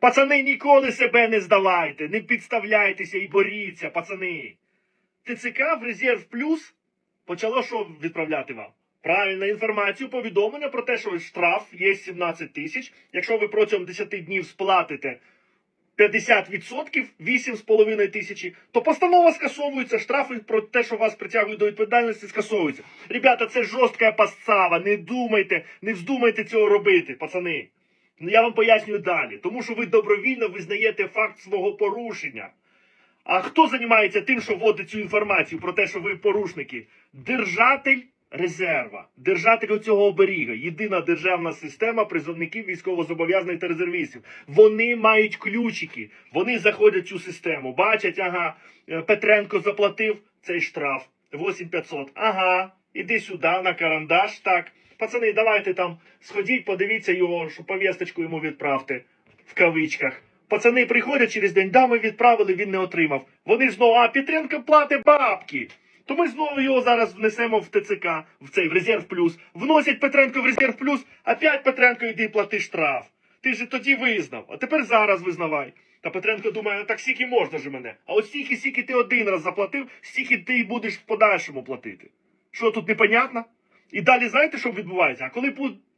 Пацани, ніколи себе не здавайте, не підставляйтеся і боріться, пацани. ТЦК в резерв плюс почало що відправляти вам? Правильно, інформацію, повідомлення про те, що штраф є 17 тисяч. Якщо ви протягом 10 днів сплатите 50%, 8,5 тисячі, то постанова скасовується, штрафи про те, що вас притягують до відповідальності, скасовуються. Ребята, це жорстка постава. Не думайте, не вздумайте цього робити, пацани. Ну, Я вам пояснюю далі. Тому що ви добровільно визнаєте факт свого порушення. А хто займається тим, що вводить цю інформацію про те, що ви порушники? Держатель резерва, держатель цього оберіга, єдина державна система призовників військовозобов'язаних та резервістів. Вони мають ключики, вони заходять в цю систему. Бачать, ага, е, Петренко заплатив цей штраф 8500. Ага, іди сюди на карандаш. Так, пацани, давайте там сходіть, подивіться його, що повісточку йому відправте в кавичках. Пацани приходять через день, да, ми відправили, він не отримав. Вони знову, а Петренко платить бабки. То ми знову його зараз внесемо в ТЦК, в цей в резерв плюс. Вносять Петренко в резерв плюс, опять Петренко йди плати штраф. Ти ж тоді визнав, а тепер зараз визнавай. Та Петренко думає, так стільки можна ж мене. А от стільки, стільки ти один раз заплатив, стільки ти й будеш в подальшому платити. Що тут непонятно? І далі знаєте, що відбувається? А коли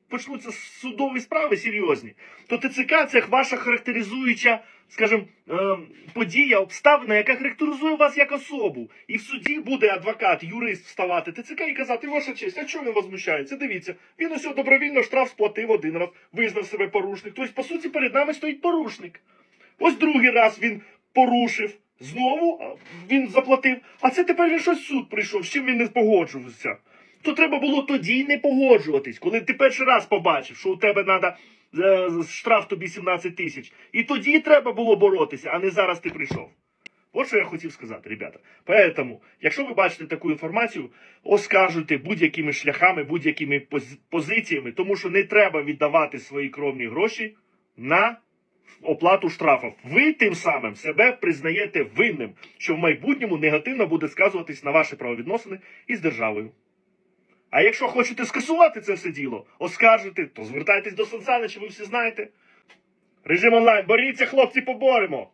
почнуться судові справи серйозні, то ТЦК це ваша характеризуюча, скажімо, е, подія, обставина, яка характеризує вас як особу. І в суді буде адвокат, юрист вставати ТЦК і казати, ваша честь, а чого він возмущається? Дивіться, він ось добровільно штраф сплатив один раз, визнав себе порушник. Тобто, по суті, перед нами стоїть порушник. Ось другий раз він порушив. Знову він заплатив. А це тепер він щось суд прийшов, з чим він не погоджувався. То треба було тоді не погоджуватись, коли ти перший раз побачив, що у тебе треба штраф тобі 17 тисяч. І тоді треба було боротися, а не зараз ти прийшов. От що я хотів сказати, ребята. Поэтому, якщо ви бачите таку інформацію, оскаржуйте будь-якими шляхами, будь-якими поз- позиціями, тому що не треба віддавати свої кровні гроші на оплату штрафів. Ви тим самим себе признаєте винним, що в майбутньому негативно буде сказуватись на ваші правовідносини із державою. А якщо хочете скасувати це все діло, оскаржити, то звертайтесь до Сансанича, ви всі знаєте. Режим онлайн, боріться, хлопці, поборемо!